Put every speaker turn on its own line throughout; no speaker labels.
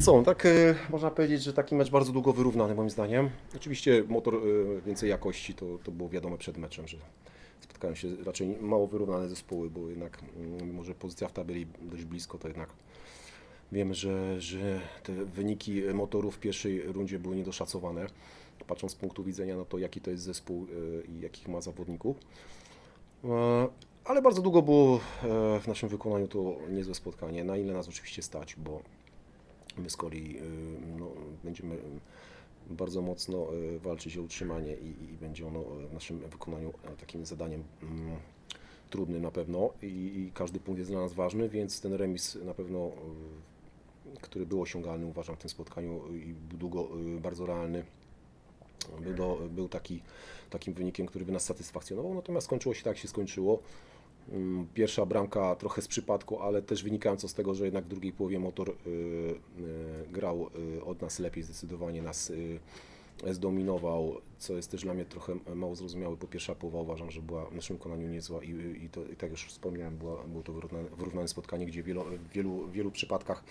co, tak e, można powiedzieć, że taki mecz bardzo długo wyrównany moim zdaniem. Oczywiście motor e, więcej jakości, to, to było wiadome przed meczem, że spotkają się raczej mało wyrównane zespoły, bo jednak mm, mimo, że pozycja w tabeli dość blisko, to jednak wiemy, że, że te wyniki motorów w pierwszej rundzie były niedoszacowane. Patrząc z punktu widzenia na to, jaki to jest zespół e, i jakich ma zawodników. E, Ale bardzo długo było e, w naszym wykonaniu to niezłe spotkanie, na ile nas oczywiście stać, bo My z kolei y, no, będziemy bardzo mocno y, walczyć o utrzymanie i, i będzie ono w naszym wykonaniu takim zadaniem mm, trudnym na pewno i, i każdy punkt jest dla nas ważny, więc ten remis na pewno, y, który był osiągalny uważam w tym spotkaniu i był długo bardzo realny, był, do, był taki, takim wynikiem, który by nas satysfakcjonował, natomiast skończyło się tak, jak się skończyło. Mm, Pierwsza bramka trochę z przypadku, ale też wynikająco z tego, że jednak w drugiej połowie motor y, y, grał y, od nas lepiej, zdecydowanie nas zdominował, co jest też dla mnie trochę mało zrozumiałe, bo pierwsza połowa uważam, że była w naszym wykonaniu niezła i, i, to, i tak już wspomniałem, było to wyrównane, wyrównane spotkanie, gdzie wielo, w wielu, wielu przypadkach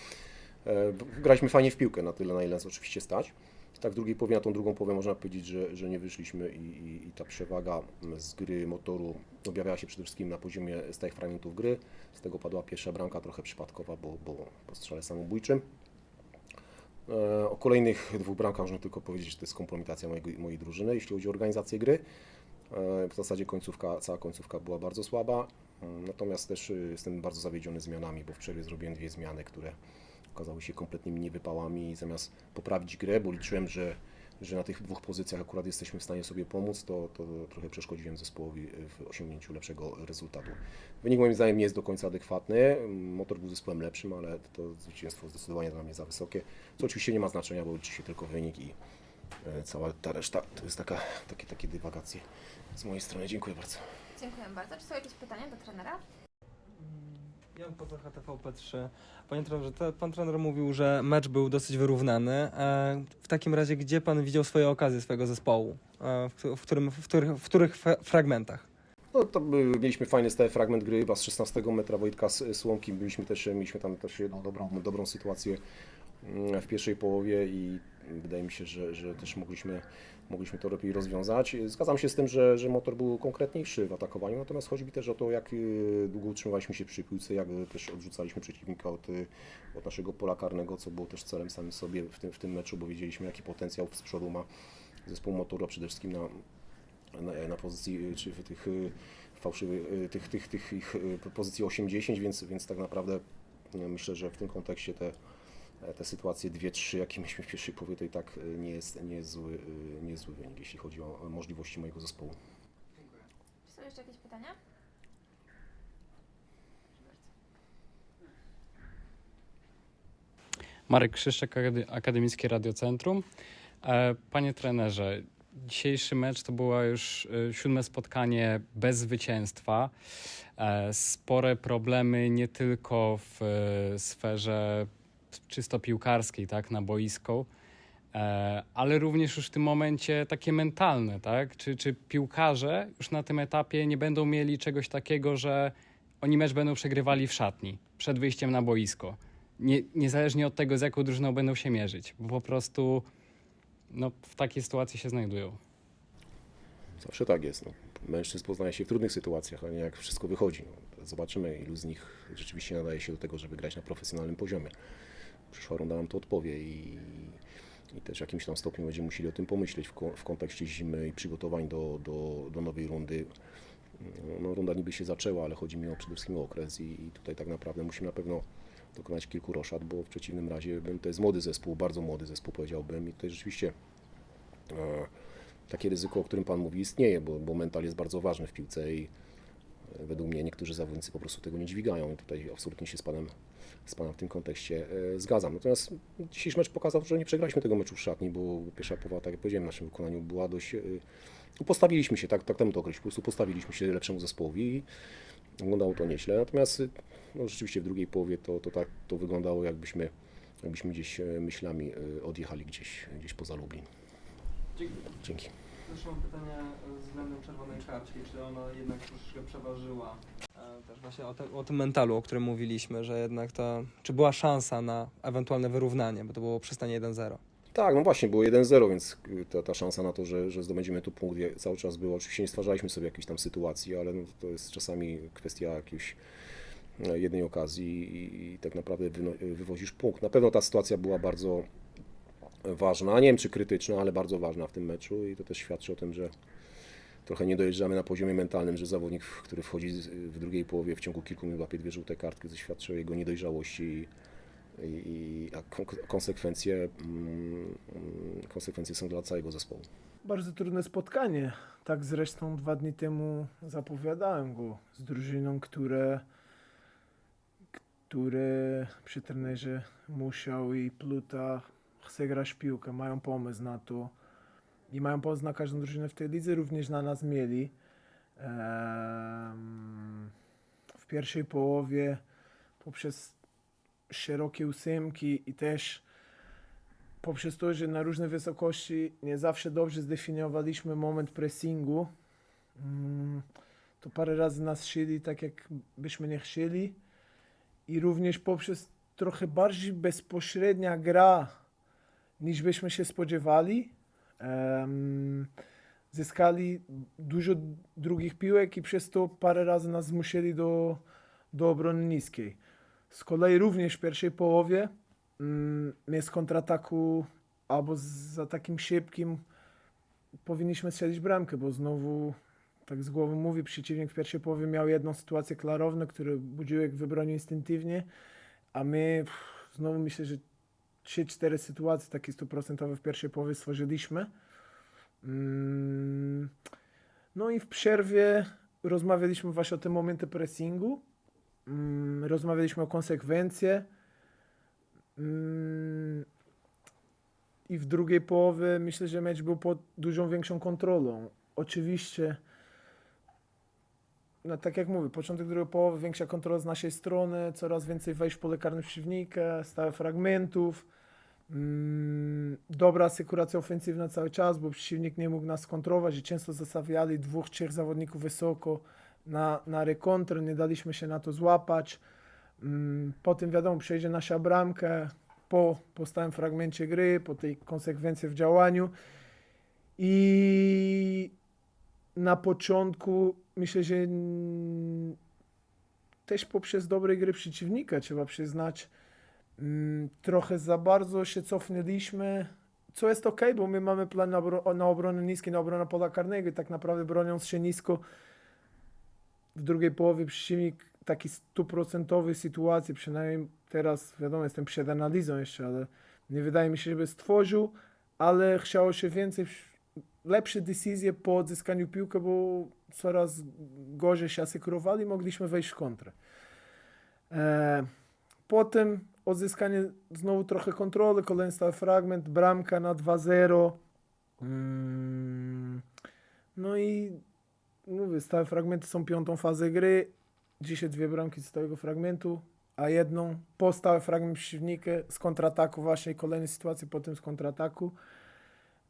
e, graliśmy fajnie w piłkę, na tyle na ile nas oczywiście stać. Tak w drugiej połowie, na tą drugą połowę można powiedzieć, że, że nie wyszliśmy i, i, i ta przewaga z gry motoru objawiała się przede wszystkim na poziomie stałych fragmentów gry. Z tego padła pierwsza bramka, trochę przypadkowa, bo, bo po strzale samobójczym. E, O kolejnych dwóch bramkach można tylko powiedzieć, że to jest kompromitacja mojej, mojej drużyny, jeśli chodzi o organizację gry. E, W zasadzie końcówka, cała końcówka była bardzo słaba, Mm, natomiast też y, jestem bardzo zawiedziony zmianami, bo w przerwie zrobiłem dwie zmiany, które okazały się kompletnymi niewypałami i zamiast poprawić grę, bo liczyłem, że, że na tych dwóch pozycjach akurat jesteśmy w stanie sobie pomóc, to, to trochę przeszkodziłem zespołowi w osiągnięciu lepszego rezultatu. Wynik moim zdaniem nie jest do końca adekwatny. Motor był zespołem lepszym, ale to zwycięstwo zdecydowanie dla mnie za wysokie, co oczywiście nie ma znaczenia, bo liczy się tylko wynik i e, cała ta reszta to jest taka, takie, takie dywagacje z mojej strony. Dziękuję bardzo.
Dziękuję bardzo. Czy są jakieś pytania do trenera?
Jan Potocha, TVP3. Panie trenerze, te, pan trener mówił, że mecz był dosyć wyrównany. E, w takim razie, gdzie pan widział swoje okazje swojego zespołu? E, w, w, którym, w, których, w których fra- fragmentach?
No to mieliśmy fajny stały fragment gry, chyba z 16 metra Wojtka S- Słomki, byliśmy też, mieliśmy tam też jedną dobrą, dobrą sytuację mm, w pierwszej połowie i wydaje mi się, że, że też mogliśmy, mogliśmy to lepiej rozwiązać. Zgadzam się z tym, że, że motor był konkretniejszy w atakowaniu, natomiast chodzi mi też o to, jak y, długo utrzymywaliśmy się przy piłce, jak też odrzucaliśmy przeciwnika od, y, od naszego pola karnego, co było też celem samym sobie w tym, w tym meczu, bo wiedzieliśmy, jaki potencjał z przodu ma zespół motoru, a przede wszystkim na, na, na pozycji y, czy w tych fałszywych, tych, tych, tych ich pozycji 8-10, więc, więc tak naprawdę myślę, że w tym kontekście te, te sytuacje 2-3, jakie mieliśmy w pierwszej połowie, to i tak y, nie jest, nie jest, zły, y, nie jest zły wynik, jeśli chodzi o możliwości mojego zespołu.
Czy są jeszcze jakieś pytania?
Marek Krzyszczak, Akade- Akademickie Radiocentrum. E, Panie trenerze, dzisiejszy mecz to było już e, siódme spotkanie bez zwycięstwa. E, Spore problemy nie tylko w e, sferze czysto piłkarskiej, tak, na boisku, e, ale również już w tym momencie takie mentalne, tak? Czy, czy piłkarze już na tym etapie nie będą mieli czegoś takiego, że oni mecz będą przegrywali w szatni przed wyjściem na boisko? nie, niezależnie od tego, z jaką drużyną będą się mierzyć, bo po prostu no, w takiej sytuacji się znajdują.
Zawsze tak jest. No. Mężczyzn poznaje się w trudnych sytuacjach, a nie jak wszystko wychodzi. No. Zobaczymy, ilu z nich rzeczywiście nadaje się do tego, żeby grać na profesjonalnym poziomie. Przyszła runda nam to odpowie i, i też w jakimś tam stopniu będziemy musieli o tym pomyśleć w, w kontekście zimy i przygotowań do, do, do nowej rundy. No, runda niby się zaczęła, ale chodzi mi o przede wszystkim o okres i, i tutaj tak naprawdę musimy na pewno dokonać kilku roszad, bo w przeciwnym razie to jest młody zespół, bardzo młody zespół powiedziałbym i tutaj rzeczywiście e, takie ryzyko, o którym Pan mówi, istnieje, bo, bo mental jest bardzo ważny w piłce i według mnie niektórzy zawodnicy po prostu tego nie dźwigają. I tutaj absolutnie się z Panem, z panem w tym kontekście e, zgadzam. Natomiast dzisiejszy mecz pokazał, że nie przegraliśmy tego meczu w szatni, bo pierwsza połowa, tak jak powiedziałem, w naszym wykonaniu była dość... E, postawiliśmy się, tak, tak temu to określić, po prostu postawiliśmy się lepszemu zespołowi i wyglądało to nieźle. Natomiast e, no, rzeczywiście w drugiej połowie to, to tak to wyglądało, jakbyśmy, jakbyśmy gdzieś myślami odjechali gdzieś, gdzieś poza Lublin. Dzięki.
Proszę mam pytanie względem czerwonej kartki. Czy ona jednak troszeczkę przeważyła też właśnie o, te, o tym mentalu, o którym mówiliśmy, że jednak to, czy była szansa na ewentualne wyrównanie, bo to było przystanie 1-0.
Tak, no właśnie, było 1-0, więc ta, ta szansa na to, że, że zdobędziemy tu punkt cały czas była. Oczywiście nie stwarzaliśmy sobie jakiejś tam sytuacji, ale no, to jest czasami kwestia jakiejś e, jednej okazji i, i tak naprawdę wywozisz punkt. Na pewno ta sytuacja była bardzo ważna, nie wiem czy krytyczna, ale bardzo ważna w tym meczu i to też świadczy o tym, że trochę nie dojeżdżamy na poziomie mentalnym, że zawodnik, który wchodzi w drugiej połowie w ciągu kilku minut łapie dwie żółte kartki, to świadczy o jego niedojrzałości i, i, a kon- konsekwencje, mm, mm, konsekwencje są dla całego zespołu.
Bardzo trudne spotkanie. Tak zresztą dwa dni temu zapowiadałem go z drużyną, które, które przy trenerze Musiał i Pluta chce grać w piłkę, mają pomysł na to i mają pomysł na każdą drużynę w tej lidze, również na nas mieli. W pierwszej połowie poprzez szerokie ósemki i też poprzez to, że na różne wysokości nie zawsze dobrze zdefiniowaliśmy moment pressingu, mm, to parę razy nas szyli tak, jak byśmy nie chcieli. I również poprzez trochę bardziej bezpośrednia gra, niż byśmy się spodziewali. em, zyskali dużo drugich piłek i przez to parę razy nas zmusili do, do obrony niskiej. Z kolei również w pierwszej połowie mm, my z kontrataku albo za takim szybkim powinniśmy strzelić bramkę, bo znowu tak z głowy mówi, przeciwnik w pierwszej połowie miał jedną sytuację klarowną, którą Budziłek wybronił instynktywnie, a my pff, znowu myślę, że 3-4 sytuacje takie stuprocentowe w pierwszej połowie stworzyliśmy. Mm, No i w przerwie rozmawialiśmy właśnie o tym momencie pressingu, Mm, rozmawialiśmy o konsekwencje, Mm, I w drugiej połowie myślę, że mecz był pod dużą większą kontrolą. Oczywiście, no tak jak mówię, początek drugiej połowy, większa kontrola z naszej strony, coraz więcej wejść w pole karne przeciwnika, stałe fragmentów. Mm, dobra asekuracja ofensywna cały czas, bo przeciwnik nie mógł nas kontrolować i często zostawiali dwóch, trzech zawodników wysoko na, na rekontrę, nie daliśmy się na to złapać. Mm, Potem wiadomo, przejdzie nasza bramka po, po stałym fragmencie gry, po tej konsekwencji w działaniu. I na początku myślę, że mm, też poprzez dobre gry przeciwnika trzeba przyznać, trochę za bardzo się cofnęliśmy, co jest ok, bo my mamy plan na, na obronę niskiej, na obronę pola karnego i tak naprawdę broniąc się nisko w drugiej połowie przeciwnik taki stuprocentowej sytuacji, przynajmniej teraz, wiadomo, jestem przed analizą jeszcze, ale nie wydaje mi się, żeby stworzył, ale chciało się więcej, lepsze decyzje po odzyskaniu piłki, bo coraz gorzej się asekurowali, mogliśmy wejść w kontrę. E, potem odzyskanie znowu trochę kontroli, kolejny stały fragment, bramka na 2-0. Mm, no i mówię, stałe fragmenty są piątą fazę gry. Dzisiaj dwie bramki z stałego fragmentu, a jedną po stały fragment przeciwnika z kontrataku właśnie kolejne sytuacje potem z kontrataku.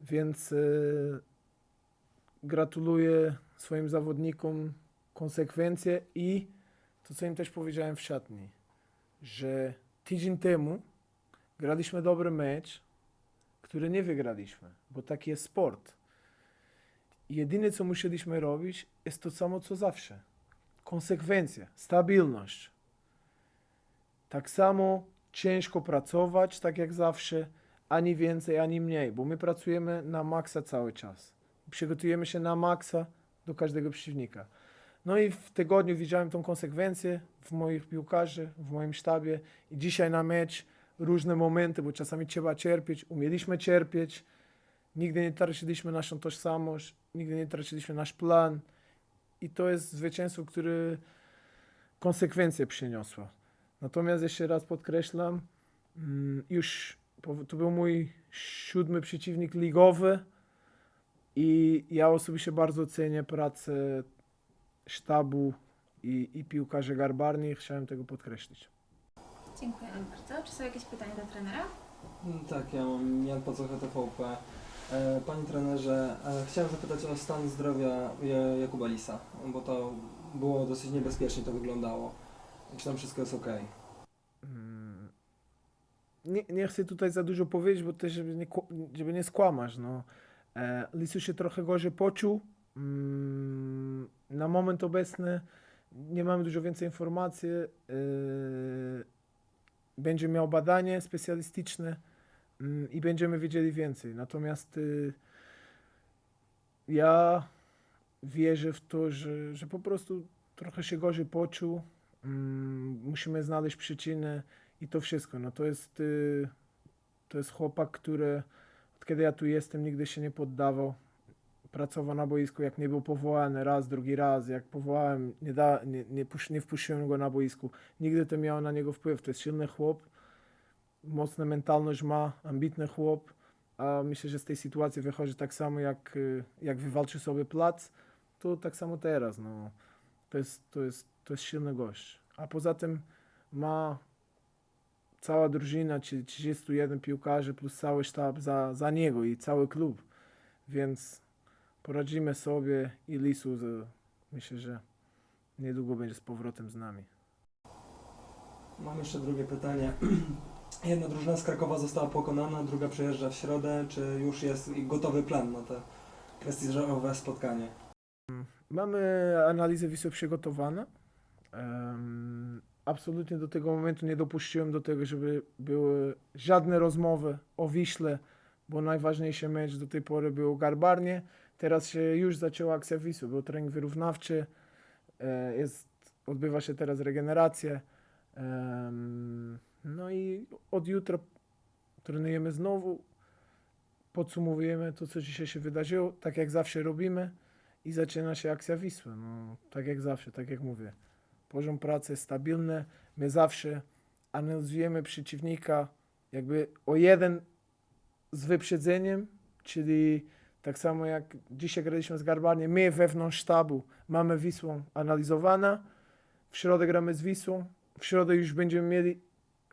Więc yy, gratuluję swoim zawodnikom konsekwencje i to, co im też powiedziałem w szatni, że tydzień temu graliśmy dobry mecz, który nie wygraliśmy, bo taki jest sport. Jedyne, co musieliśmy robić, jest to samo, co zawsze. Konsekwencja, stabilność. Tak samo ciężko pracować, tak jak zawsze, ani więcej, ani mniej, bo my pracujemy na maksa cały czas. Przygotujemy się na maksa do każdego przeciwnika. No i w tygodniu widziałem tą konsekwencję w moich piłkarzy, w moim sztabie. I dzisiaj na mecz różne momenty, bo czasami trzeba cierpieć, umieliśmy cierpieć, nigdy nie traciliśmy naszą tożsamość, nigdy nie traciliśmy nasz plan. I to jest zwycięstwo, które konsekwencje przyniosło. Natomiast jeszcze raz podkreślam, mm, już to był mój siódmy przeciwnik ligowy i ja osobiście bardzo cenię pracę sztabu i, i piłkarzy garbarni. Chciałem tego podkreślić.
Dziękujemy bardzo. Czy są jakieś pytania do trenera?
Mm, Tak, ja mam Jan Pacocha TVP. E, Panie trenerze, e, chciałem zapytać o stan zdrowia Ja- Jakuba Lisa, bo to było dosyć niebezpiecznie to wyglądało. Czy tam wszystko jest ok?
Mm, Nie, nie chcę tutaj za dużo powiedzieć, bo też żeby nie, kł- żeby nie skłamać. No. E, Lisu się trochę gorzej poczuł. Mm, Na moment obecny nie mamy dużo więcej informacji. E, Będzie miał badanie specjalistyczne mm, i będziemy wiedzieli więcej. Natomiast y, ja wierzę w to, że, że po prostu trochę się gorzej poczuł. Mm, musimy znaleźć przyczynę i to wszystko. No to jest, y, to jest chłopak, który od kiedy ja tu jestem nigdy się nie poddawał. Pracował na boisku, jak nie był powołany raz, drugi raz, jak powołałem, nie, da, nie, nie, pusz, nie wpuściłem go na boisku. Nigdy to miało na niego wpływ. To jest silny chłop, mocna mentalność ma, ambitny chłop, a myślę, że z tej sytuacji wychodzi tak samo, jak, y, jak wywalczy sobie plac, to tak samo teraz. No. To, jest, to, jest, to jest silny gość. A poza tym ma cała drużyna, czyli 31 piłkarzy plus cały sztab za, za niego i cały klub. Więc poradzimy sobie i Lisu z, myślę, że niedługo będzie z powrotem z nami.
Mam jeszcze drugie pytanie. Jedna drużyna z Krakowa została pokonana, druga przyjeżdża w środę. Czy już jest gotowy plan na te prestiżowe spotkanie?
Mamy analizę Wisły przygotowane. Em, absolutnie do tego momentu nie dopuściłem do tego, żeby były żadne rozmowy o Wiśle, bo najważniejszy mecz do tej pory był Garbarnie. Teraz się już zaczęła akcja Wisły, był trening wyrównawczy, e, jest, odbywa się teraz regeneracja. No i od jutra trenujemy znowu, podsumowujemy to, co dzisiaj się wydarzyło, tak jak zawsze robimy i zaczyna się akcja Wisły. No, tak jak zawsze, tak jak mówię. Poziom pracy stabilny. My zawsze analizujemy przeciwnika jakby o jeden z wyprzedzeniem, czyli tak samo jak dzisiaj graliśmy z Garbarnie, my wewnątrz sztabu mamy Wisłą analizowana, w środę gramy z Wisłą, w środę już będziemy mieli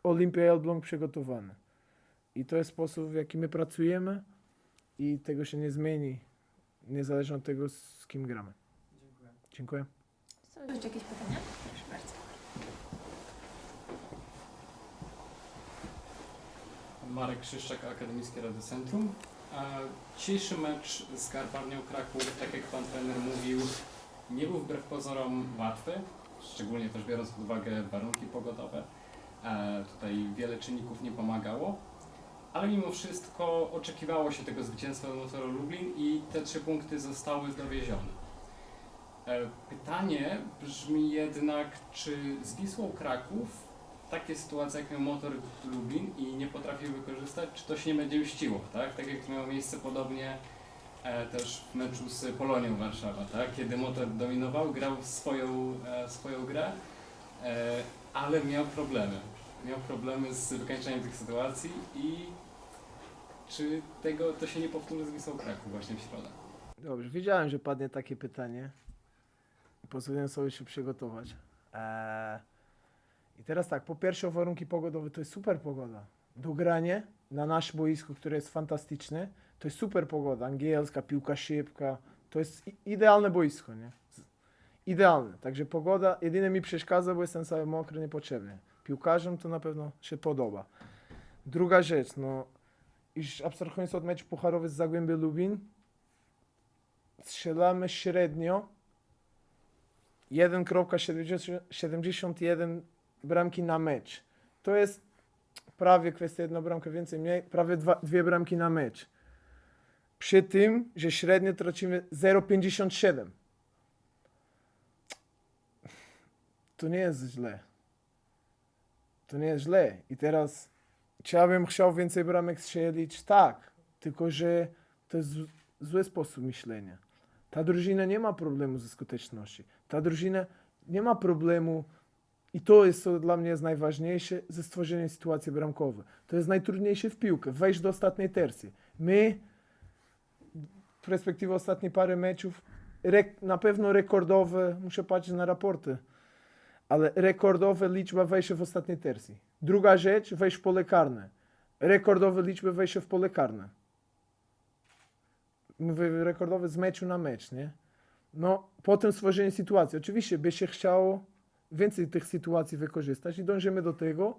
Olimpia Elbląg przygotowane. I to jest sposób, w jaki my pracujemy i tego się nie zmieni niezależnie od tego, z kim gramy.
Dziękuję.
Dziękuję.
Są jeszcze jakieś pytania? Proszę bardzo.
Marek Krzyszczak, Akademickie Radio Centrum. Dzisiejszy mecz z Garbarnią Kraków, tak jak pan trener mówił, nie był wbrew pozorom łatwy, szczególnie też biorąc pod uwagę warunki pogodowe. E, Tutaj wiele czynników nie pomagało, ale mimo wszystko oczekiwało się tego zwycięstwa Motoru Lublin i te trzy punkty zostały dowiezione. E, Pytanie brzmi jednak, czy z Wisłą Kraków takie sytuacje, jak miał motor Lublin i nie potrafił wykorzystać, czy to się nie będzie mściło, tak? Tak jak miało miejsce podobnie e, też w meczu z Polonią Warszawa, tak? Kiedy motor dominował, grał swoją, e, swoją grę, e, ale miał problemy. Miał problemy z wykańczaniem tych sytuacji i czy tego to się nie powtórzy z Wisłą Kraków właśnie w środę?
Dobrze, wiedziałem, że padnie takie pytanie. Pozwoliłem sobie się przygotować. Eee, I teraz tak, po pierwsze warunki pogodowe to jest super pogoda. Do grania na naszym boisku, które jest fantastyczne, to jest super pogoda. Angielska, piłka szybka. To jest idealne boisko, nie? Idealne. Także pogoda jedynie mi przeszkadza, bo jestem cały mokry, niepotrzebny. Piłkarzom to na pewno się podoba. Druga rzecz, no, iż abstrahując od meczu pucharowy z Zagłębie Lubin, strzelamy średnio 1,71 bramki na mecz. To jest prawie kwestia jedna bramka więcej, mniej, prawie dwa, dwie bramki na mecz. Przy tym, że średnio tracimy 0,57. To nie jest źle. To nie jest źle. I teraz, czy ja bym chciał więcej bramek strzelić? Tak. Tylko, że to jest zły sposób myślenia. Ta drużyna nie ma problemu ze skutecznością. Ta drużyna nie ma problemu, i to jest co dla mnie jest najważniejsze, ze stworzeniem sytuacji bramkowej. To jest najtrudniejsze w piłkę, wejść do ostatniej tercji. My, w perspektywie ostatniej pary meczów, na pewno rekordowe, muszę patrzeć na raporty, ale rekordowe liczba wejścia w ostatniej tercji. Druga rzecz, wejść w pole karne. Rekordowe liczby wejścia w pole karne mówię rekordowy z meczu na mecz, nie? no, potem stworzenie sytuacji. Oczywiście by się chciało więcej tych sytuacji wykorzystać i dążymy do tego,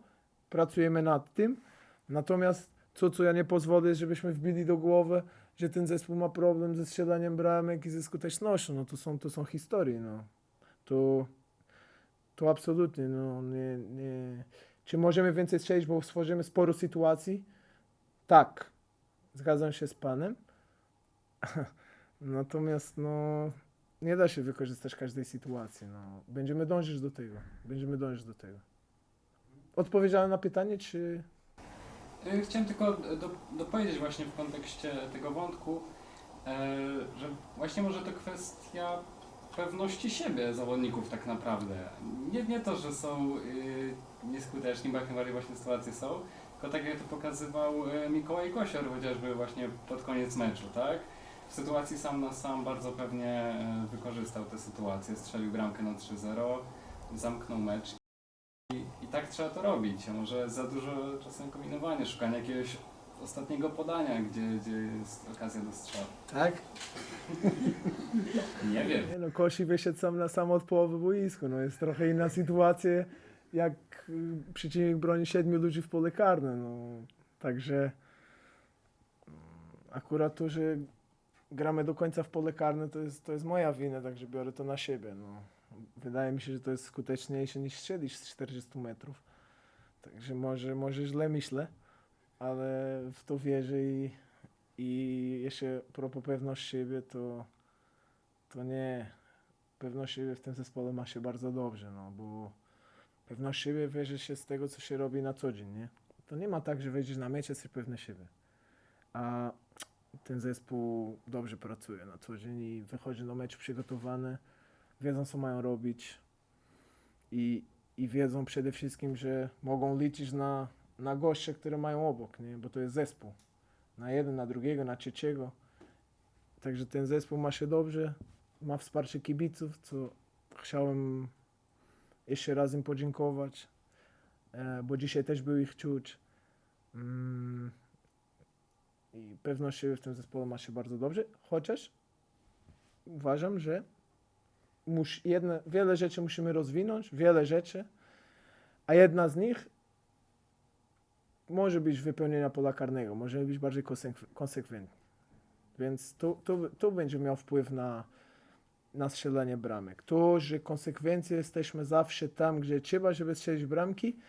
pracujemy nad tym. Natomiast to, co ja nie pozwolę, żebyśmy wbili do głowy, że ten zespół ma problem ze strzelaniem bramek i ze skutecznością, no to są, to są historie, no. To, to absolutnie, no, nie, nie. Czy możemy więcej strzelić, bo stworzymy sporo sytuacji? Tak, zgadzam się z panem. Natomiast, no, nie da się wykorzystać każdej sytuacji, no. Będziemy dążyć do tego, będziemy dążyć do tego. Odpowiedziałem na pytanie, czy...
Chciałem tylko do, dopowiedzieć właśnie w kontekście tego wątku, e, że właśnie może to kwestia pewności siebie zawodników tak naprawdę. Nie, nie to, że są y, nieskuteczni, bo jak najbardziej właśnie sytuacje są, tylko tak jak to pokazywał y, Mikołaj Kosior chociażby właśnie pod koniec meczu, tak? W sytuacji sam na sam bardzo pewnie e, wykorzystał tę sytuację, strzelił bramkę na 3-0, zamknął mecz i, I tak trzeba to robić. A może za dużo czasem kombinowania, szukania jakiegoś ostatniego podania, gdzie, gdzie jest okazja do strzału.
Tak?
Nie wiem.
Nie no, Kosi wyszedł sam na sam od połowy boisku. No, jest trochę inna sytuacja, jak y, przeciwnik broni siedmiu ludzi w pole karne. No. Także mm, akurat to, że gramy do końca w pole karne, to jest, to jest moja wina, także biorę to na siebie. No. Wydaje mi się, że to jest skuteczniejsze niż strzelić z 40 metrów. Także może, może źle myślę, ale w to wierzę i, i jeszcze propos pewność siebie, to to nie. Pewność siebie w tym zespole ma się bardzo dobrze, no bo pewność siebie bierze się z tego, co się robi na co dzień, nie? To nie ma tak, że wejdziesz na mecz, jesteś pewny siebie. A ten zespół dobrze pracuje na co dzień i wychodzi na mecz przygotowany, wiedzą, co mają robić i, i wiedzą przede wszystkim, że mogą liczyć na, na goście, które mają obok, nie? Bo to jest zespół. Na jeden, na drugiego, na trzeciego. Także ten zespół ma się dobrze, ma wsparcie kibiców, co chciałem jeszcze raz im podziękować, e, bo dzisiaj też był ich czuć. Mm, I pewność siebie w tym zespole ma się bardzo dobrze, chociaż uważam, że mus, jedne, wiele rzeczy musimy rozwinąć, wiele rzeczy, a jedna z nich może być wypełnienia pola karnego, może być bardziej konsekw- konsekwentna. Więc to, to, to będzie miał wpływ na, na strzelanie bramek. To, że konsekwencje jesteśmy zawsze tam, gdzie trzeba, żeby strzelić bramki,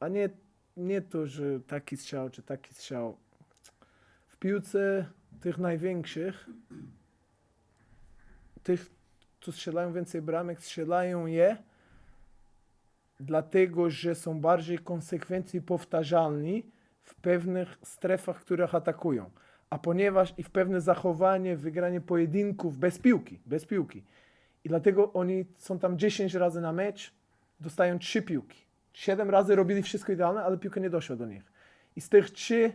a nie, nie to, że taki strzał czy taki strzał. Piłce tych największych, tych, co strzelają więcej bramek, strzelają je dlatego, że są bardziej konsekwencji powtarzalni w pewnych strefach, których atakują a ponieważ i w pewne zachowanie, wygranie pojedynków bez piłki, bez piłki. I dlatego oni są tam 10 razy na mecz, dostają 3 piłki. 7 razy robili wszystko idealne, ale piłka nie doszła do nich. I z tych 3,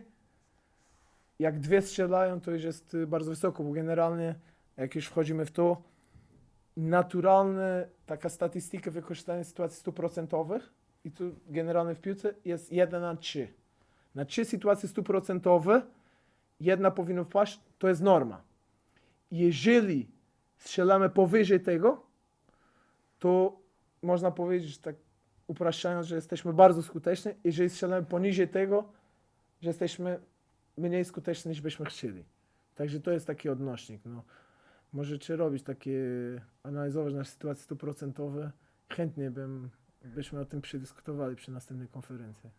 jak dwie strzelają, to już jest y, bardzo wysoko, bo generalnie, jak już wchodzimy w to, naturalna taka statystyka wykorzystania sytuacji stuprocentowych i tu generalnie w piłce jest 1 na 3. Na 3 sytuacje stuprocentowe jedna powinna wpaść, to jest norma. Jeżeli strzelamy powyżej tego, to można powiedzieć, tak upraszczając, że jesteśmy bardzo skuteczni. Jeżeli strzelamy poniżej tego, że jesteśmy mniej skuteczni niż byśmy chcieli. Także to jest taki odnośnik. No. Możecie robić takie, analizować nasze sytuacje stuprocentowe. Chętnie bym, byśmy o tym przedyskutowali przy następnej konferencji.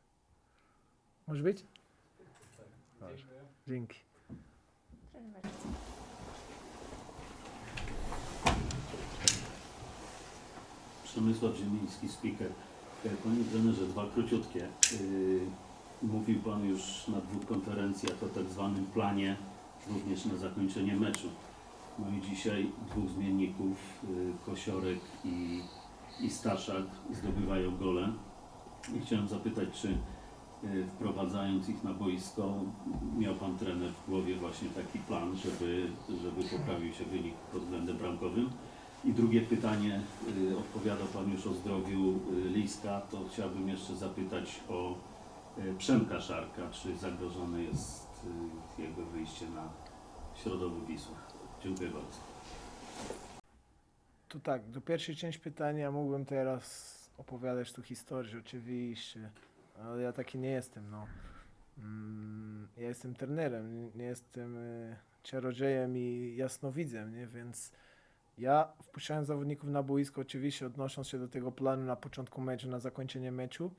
Może być? Dzięki.
Trener Merczyca.
Przemysław Ziemiński, speaker. Panie trenerze, dwa króciutkie. Mówił Pan już na dwóch konferencjach o tak zwanym planie, również na zakończenie meczu. No i dzisiaj dwóch zmienników, yy, Kosiorek i, i Staszak, zdobywają gole. I chciałem zapytać, czy yy, wprowadzając ich na boisko, miał Pan trener w głowie właśnie taki plan, żeby, żeby poprawił się wynik pod względem bramkowym? I drugie pytanie, y, odpowiada Pan już o zdrowiu y, Liska, to chciałbym jeszcze zapytać o y, Przemka Szarka, czy zagrożone jest y, jego wyjście na środowy Wisła. Dziękuję bardzo.
to tak, do pierwszej części pytania mógłbym teraz opowiadać tu historię, oczywiście, ale ja taki nie jestem, no. Mm, ja jestem trenerem, nie- jestem e, czarodziejem i jasnowidzem, nie? Więc ja wpuszczałem zawodników na boisko, oczywiście odnosząc się do tego planu na początku meczu, na zakończenie meczu.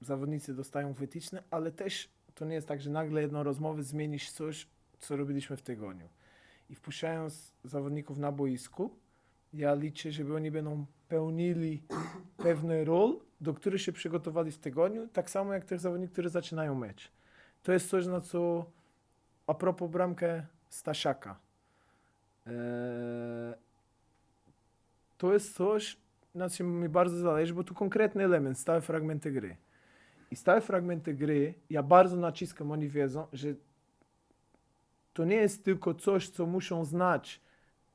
Zawodnicy dostają wytyczne, ale też to nie jest tak, że nagle jedną rozmowę zmienisz coś, co robiliśmy w tygodniu. I wpuszczając zawodników na boisku, ja liczę, że oni będą pełnili pewne rol, do których się przygotowali w tygodniu, tak samo jak tych zawodników, którzy zaczynają mecz. To jest coś, na co a propos bramkę Stasiaka. Eee, to jest coś, na czym mi bardzo zależy, bo tu konkretny element, stałe fragmenty gry. I stałe fragmenty gry, ja bardzo naciskam, oni wiedzą, że to nie jest tylko coś, co muszą znać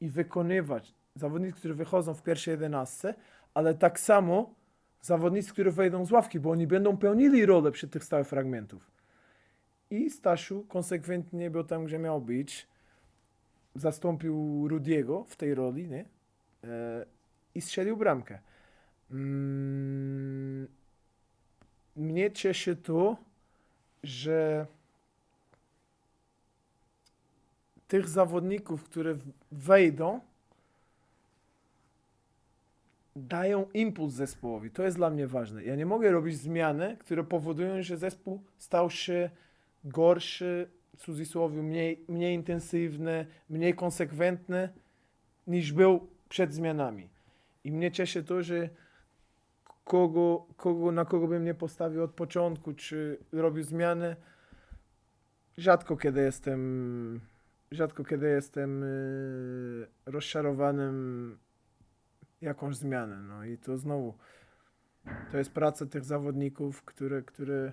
i wykonywać zawodnicy, którzy wychodzą w pierwszej jedenastce, ale tak samo zawodnicy, którzy wejdą z ławki, bo oni będą pełnili rolę przy tych stałych fragmentów. I Stasiu konsekwentnie był tam, gdzie miał być. Zastąpił Rudiego w tej roli, nie? E, I strzelił bramkę. Mm, mnie cieszy to, że tych zawodników, które wejdą, dają impuls zespołowi. To jest dla mnie ważne. Ja nie mogę robić zmiany, które powodują, że zespół stał się gorszy, w cudzysłowie mniej, mniej intensywny, mniej konsekwentny niż był przed zmianami. I mnie cieszy to, że kogo, kogo, na kogo bym nie postawił od początku, czy robił zmiany, rzadko kiedy jestem rzadko kiedy jestem yy, rozczarowanym jakąś zmianę. No i to znowu to jest praca tych zawodników, które, które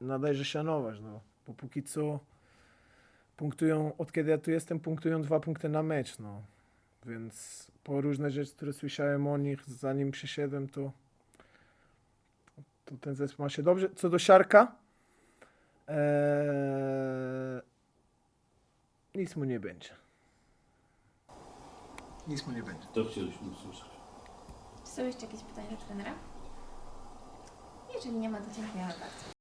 należy szanować. No. Bo póki co punktują, od kiedy ja tu jestem, punktują dwa punkty na mecz. No. Więc po różne rzeczy, które słyszałem o nich, zanim przyszedłem, to, to ten zespół ma się dobrze. Co do Siarka, eee, nic mu nie będzie. Nic mu nie będzie.
To chcieliśmy usłyszeć.
Czy są jeszcze jakieś pytania do trenera? Jeżeli nie ma, to dziękujemy bardzo.